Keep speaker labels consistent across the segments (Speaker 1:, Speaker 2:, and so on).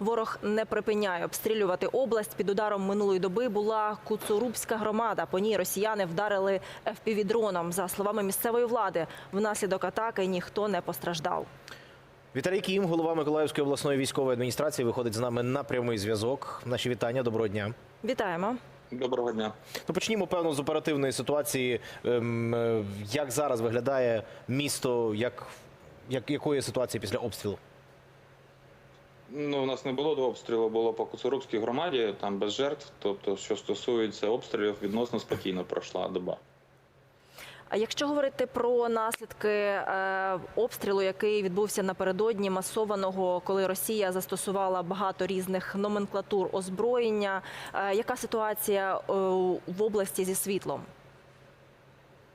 Speaker 1: Ворог не припиняє обстрілювати область. Під ударом минулої доби була Куцурубська громада. По ній росіяни вдарили ФПВ-дроном. За словами місцевої влади, внаслідок атаки ніхто не постраждав.
Speaker 2: Віталій Кім, голова Миколаївської обласної військової адміністрації, виходить з нами на прямий зв'язок. Наші вітання. Доброго дня.
Speaker 1: Вітаємо.
Speaker 3: Доброго дня.
Speaker 2: Ну, почнімо певно з оперативної ситуації. Ем, е, Як зараз виглядає місто? Як, як якої ситуації після обстрілу?
Speaker 3: Ну, у нас не було до обстрілу, було по Куцурубській громаді, там без жертв. Тобто, що стосується обстрілів, відносно спокійно пройшла доба.
Speaker 1: А якщо говорити про наслідки е, обстрілу, який відбувся напередодні масованого, коли Росія застосувала багато різних номенклатур озброєння, е, яка ситуація е, в області зі світлом?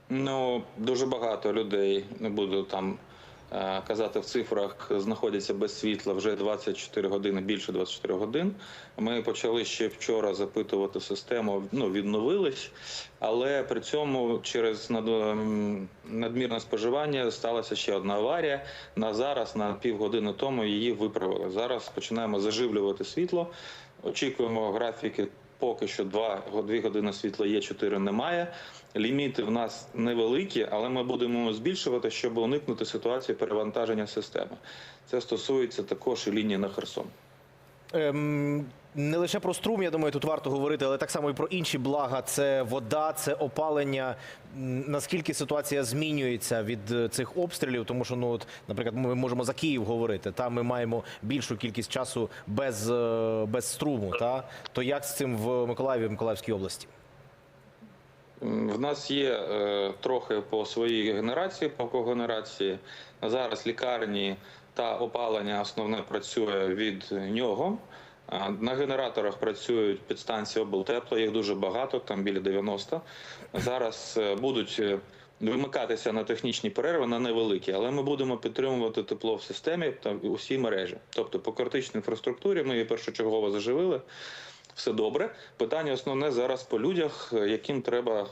Speaker 3: Ну, дуже багато людей, не буду там казати в цифрах, знаходяться без світла вже 24 години, більше 24 годин. Ми почали ще вчора запитувати систему, ну, відновились, але при цьому через ем, надмірне споживання сталася ще одна аварія. На зараз, на півгодини тому, її виправили. Зараз починаємо заживлювати світло. Очікуємо графіки. Поки що 2 2 години світла є, 4 немає. Ліміти в нас невеликі, але ми будемо збільшувати, щоб уникнути ситуації перевантаження системи. Це стосується також і лінії на Херсон.
Speaker 2: Ем, не лише про струм, я думаю, тут варто говорити, але так само і про інші блага. Це вода, це опалення. Наскільки ситуація змінюється від е, цих обстрілів? Тому що, ну от, наприклад, ми можемо за Київ говорити. Там ми маємо більшу кількість часу без, е, без струму. Та то як з цим в Миколаєві, в Миколаївській області?
Speaker 3: В нас є е, трохи по своїй генерації, по когенерації. Зараз лікарні та опалення основне працює від нього. На генераторах працюють підстанції облтепло, їх дуже багато, там біля 90. Зараз е, будуть е, вимикатися на технічні перерви на невеликі, але ми будемо підтримувати тепло в системі та усій мережі. Тобто по критичній інфраструктурі ми її першочергово заживили. Все добре. Питання основне зараз по людях, е, яким треба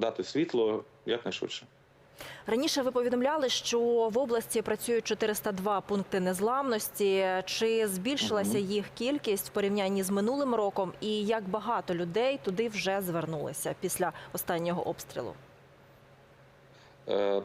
Speaker 3: дати світло якнайшвидше.
Speaker 1: Раніше ви повідомляли, що в області працюють 402 пункти незламності. Чи збільшилася їх кількість в порівнянні з минулим роком, і як багато людей туди вже звернулися після останнього обстрілу?
Speaker 3: Е,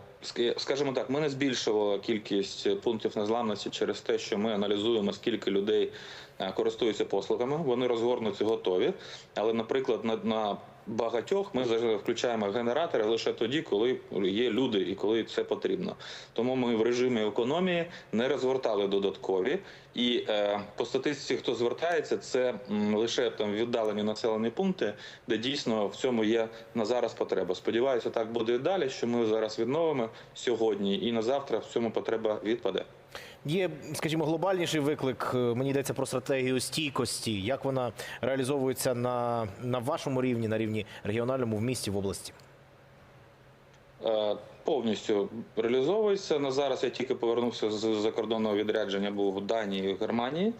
Speaker 3: Скажімо так, ми не збільшували кількість пунктів незламності через те, що ми аналізуємо, скільки людей е, користуються послугами. Вони розгорнуті, готові. Але, наприклад, на, на багатьох ми включаємо генератори лише тоді, коли є люди і коли це потрібно. Тому ми в режимі економії не розгортали додаткові. І е, по статистиці, хто звертається, це м, лише там віддалені населені пункти, де дійсно в цьому є на зараз потреба. Сподіваюся, так буде і далі. Що ми зараз відновимо сьогодні, і на завтра в цьому потреба відпаде.
Speaker 2: Є, скажімо, глобальніший виклик. е, Мені йдеться про стратегію стійкості. Як вона реалізовується на, на вашому рівні, на рівні регіональному в місті в області?
Speaker 3: Повністю реалізовується. На зараз я тільки повернувся з закордонного відрядження, був в Данії в Германії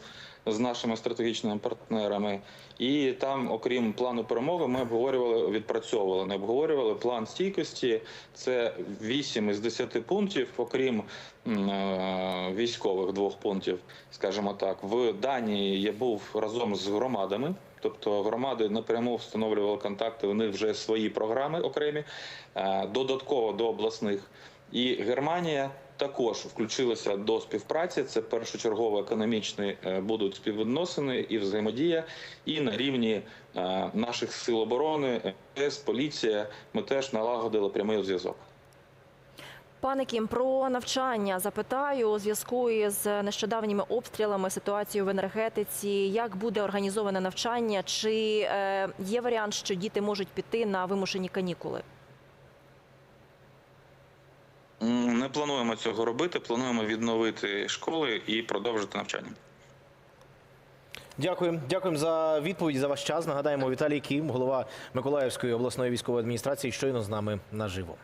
Speaker 3: з нашими стратегічними партнерами. І там, окрім плану перемоги, ми обговорювали, відпрацьовували, не обговорювали план стійкості. Це 8 із 10 пунктів, окрім е, військових двох пунктів, скажімо так. В Данії я був разом з громадами. Тобто громади напряму встановлювали контакти, вони вже свої програми окремі, е, додатково до обласних. І Германія також включилася до співпраці. Це першочергово економічні е, будуть співвідносини і взаємодія. І на рівні е, наших сил оборони, МС, поліція, ми теж налагодили прямий зв'язок.
Speaker 1: Пане Кім, про навчання запитаю у зв'язку із нещодавніми обстрілами, ситуацією в енергетиці. Як буде організоване навчання? Чи е, є варіант, що діти можуть піти на вимушені канікули?
Speaker 3: М, Не плануємо цього робити. Плануємо відновити школи і продовжити навчання.
Speaker 2: Дякую, дякуємо за відповідь за ваш час. Нагадаємо, Віталій Кім, голова Миколаївської обласної військової адміністрації, щойно з нами наживо.